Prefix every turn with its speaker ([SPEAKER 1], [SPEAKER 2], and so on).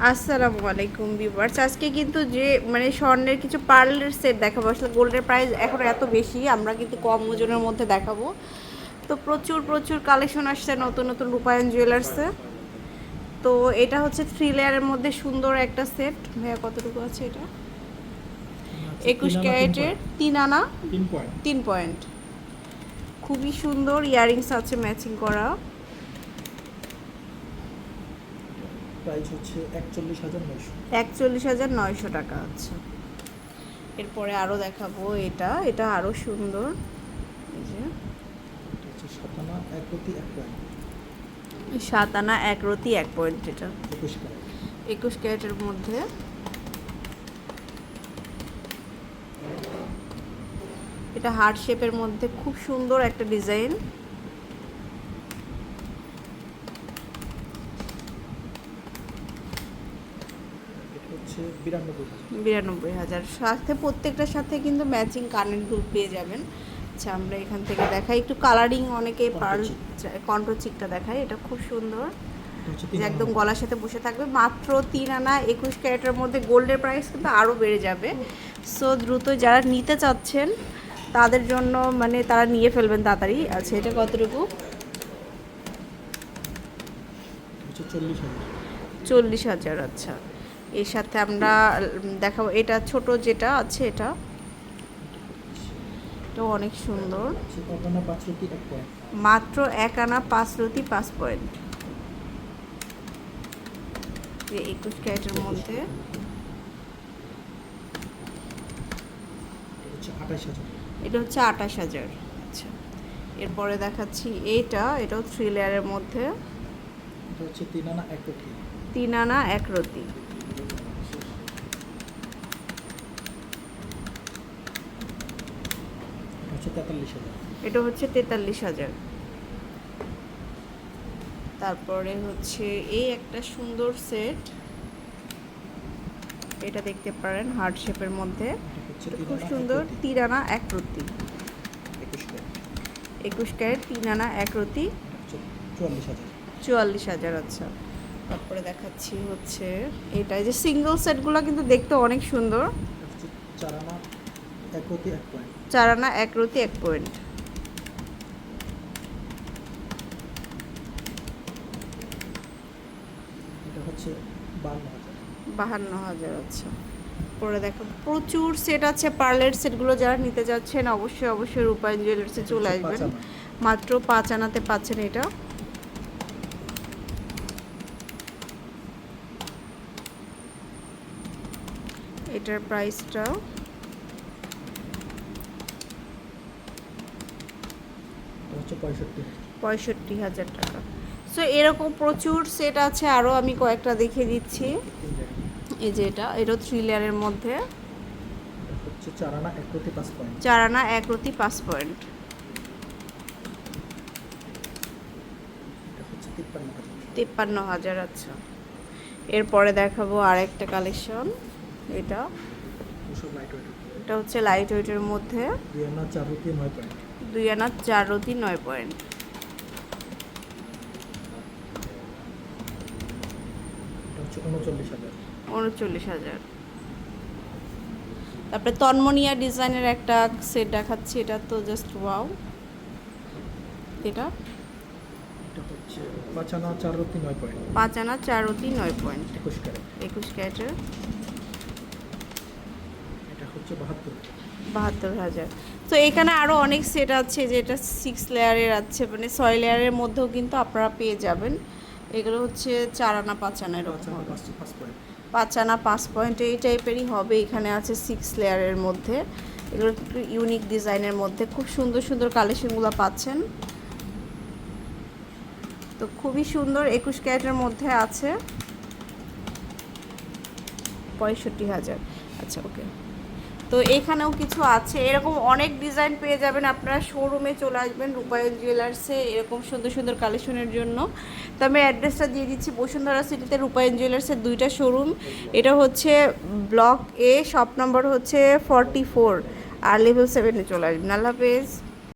[SPEAKER 1] আসসালামু আলাইকুম ভিউয়ার্স। আজকে কিন্তু যে মানে স্বর্ণের কিছু পার্লের সেট দেখাবো। আসলে গোল্ডের প্রাইস এখন এত বেশি আমরা কিন্তু কম ওজনের মধ্যে দেখাবো। তো প্রচুর প্রচুর কালেকশন আসছে নতুন নতুন রূপায়ণ জুয়েলার্সে তো এটা হচ্ছে থ্রি লেয়ারের মধ্যে সুন্দর একটা সেট ভাইয়া কতটুকু আছে এটা? একুশ ক্যারেটের তিন আনা?
[SPEAKER 2] তিন পয়েন্ট
[SPEAKER 1] খুবই সুন্দর ইয়ারিংস আছে ম্যাচিং করা।
[SPEAKER 2] প্রাইস হচ্ছে একচল্লিশ হাজার নয়শো।
[SPEAKER 1] একচল্লিশ হাজার নয়শো টাকা আছে এরপরে আরও দেখাবো এটা এটা আরও সুন্দর। এই যে।
[SPEAKER 2] সাতানা এক এক পয়েন্ট
[SPEAKER 1] সাত আনা এক রতি এক পয়েন্ট এটা।
[SPEAKER 2] একুশ ক্যারেট।
[SPEAKER 1] একুশ ক্যারেটের মধ্যে। এটা হার্ট শেপের মধ্যে খুব সুন্দর একটা ডিজাইন
[SPEAKER 2] এটা হচ্ছে বিরানব্বই হাজার।
[SPEAKER 1] বিরানব্বই হাজার। সাথে প্রত্যেকটার সাথে কিন্তু ম্যাচিং কানের দুল পেয়ে যাবেন। আচ্ছা আমরা এখান থেকে দেখাই। একটু কালারিং অনেকে পার্ল কন্ট্রোচিকটা দেখাই এটা খুব সুন্দর। একদম গলার সাথে বসে থাকবে। মাত্র তিন আনা একুশ ক্যারেটের মধ্যে গোল্ডের প্রাইস কিন্তু আরও বেড়ে যাবে। সো দ্রুত যারা নিতে চাচ্ছেন তাদের জন্য মানে তারা নিয়ে ফেলবেন তাড়াতাড়ি। আচ্ছা এটা কতটুকু?
[SPEAKER 2] চল্লিশ হাজার
[SPEAKER 1] আচ্ছা। এর সাথে আমরা দেখাবো। এটা ছোট যেটা আছে এটা। এটা অনেক সুন্দর। মাত্র এক আনা পাঁচ রতি পাঁচ পয়েন্ট। একুশ ক্যারেটের মধ্যে।
[SPEAKER 2] এটা হচ্ছে আঠাশ হাজার।
[SPEAKER 1] আচ্ছা। এরপরে দেখাচ্ছি এইটা এটাও থ্রি লেয়ারের মধ্যে।
[SPEAKER 2] তিন আনা এক
[SPEAKER 1] তিন আনা এক রতি
[SPEAKER 2] এটা হচ্ছে তেতাল্লিশ হাজার।
[SPEAKER 1] এটা হচ্ছে তেতাল্লিশ হাজার। তারপরে হচ্ছে এই একটা সুন্দর সেট। এটা দেখতে পারেন হার্ট শেপের মধ্যে। খুব সুন্দর আনা এক রতি
[SPEAKER 2] একুশ ক্যারেট।
[SPEAKER 1] তিন আনা এক রতি
[SPEAKER 2] চুয়াল্লিশ হাজার।
[SPEAKER 1] চুয়াল্লিশ হাজার আচ্ছা। তারপরে দেখাচ্ছি হচ্ছে এটা যে সিঙ্গেল সেটগুলো কিন্তু দেখতে অনেক সুন্দর।
[SPEAKER 2] চার আনা
[SPEAKER 1] চার আনা এক রতি এক পয়েন্ট বাহান্ন হাজার আচ্ছা। পরে দেখো প্রচুর সেট আছে পার্লের সেটগুলো যারা নিতে যাচ্ছেন অবশ্যই অবশ্যই রূপায়ণ জুয়েলার্সে চলে আসবেন। মাত্র পাঁচ আনাতে পাচ্ছেন এটা। এটার প্রাইসটা
[SPEAKER 2] হচ্ছে পঁয়ষট্টি।
[SPEAKER 1] পঁয়ষট্টি হাজার টাকা। সো এরকম প্রচুর সেট আছে আরও আমি কয়েকটা দেখিয়ে দিচ্ছি। এই যে এটা এটাও থ্রি লেয়ারের মধ্যে।
[SPEAKER 2] এটা হচ্ছে চার আনা এক পাঁচ পয়েন্ট
[SPEAKER 1] চার আনা এক পাঁচ পয়েন্ট
[SPEAKER 2] তিপ্পান্ন হাজার।
[SPEAKER 1] আচ্ছা। এরপরে দেখাবো আরেকটা কালেকশন এটা। এটা হচ্ছে লাইট ওয়েটের মধ্যে।
[SPEAKER 2] দুই চার নয় পয়েন্ট
[SPEAKER 1] দুই আনা চার রতি নয় পয়েন্ট
[SPEAKER 2] উনচল্লিশ হাজার।
[SPEAKER 1] তারপরে তন্মনিয়া ডিজাইনের একটা সেট দেখাচ্ছি এটা তো জাস্ট ওয়াও এটা?
[SPEAKER 2] পাঁচ আনা চার নয় পয়েন্ট
[SPEAKER 1] পাঁচ আনা চার রতি নয় পয়েন্ট
[SPEAKER 2] একুশ ক্যারেট।
[SPEAKER 1] একুশ ক্যারেটের।
[SPEAKER 2] এটা হচ্ছে বাহাত্তর
[SPEAKER 1] বাহাত্তর হাজার। তো এখানে আরও অনেক সেট আছে যেটা সিক্স লেয়ারের আছে মানে ছয় লেয়ারের মধ্যেও কিন্তু আপনারা পেয়ে যাবেন। এগুলো হচ্ছে চার আনা, পাঁচ আনা
[SPEAKER 2] পাঁচ আনা পাঁচ পাঁচ পয়েন্ট
[SPEAKER 1] পাঁচ আনা, পাঁচ পয়েন্ট এই টাইপেরই হবে। এখানে আছে সিক্স লেয়ারের মধ্যে। এগুলো ইউনিক ডিজাইনের মধ্যে। খুব সুন্দর সুন্দর কালেকশনগুলো পাচ্ছেন। তো খুবই সুন্দর একুশ ক্যারেটের মধ্যে আছে। পঁয়ষট্টি হাজার। আচ্ছা ওকে তো এখানেও কিছু আছে। এরকম অনেক ডিজাইন পেয়ে যাবেন। আপনারা শোরুমে চলে আসবেন রূপায়ণ জুয়েলার্সে এরকম সুন্দর সুন্দর কালেকশনের জন্য। তো আমি অ্যাড্রেসটা দিয়ে দিচ্ছি। বসুন্ধরা সিটিতে রূপায়ণ জুয়েলার্সের দুইটা শোরুম এটা হচ্ছে ব্লক এ শপ নম্বর হচ্ছে ফর্টি ফোর আর লেভেল সেভেনে চলে আসবেন। আল্লাহ হাফেজ।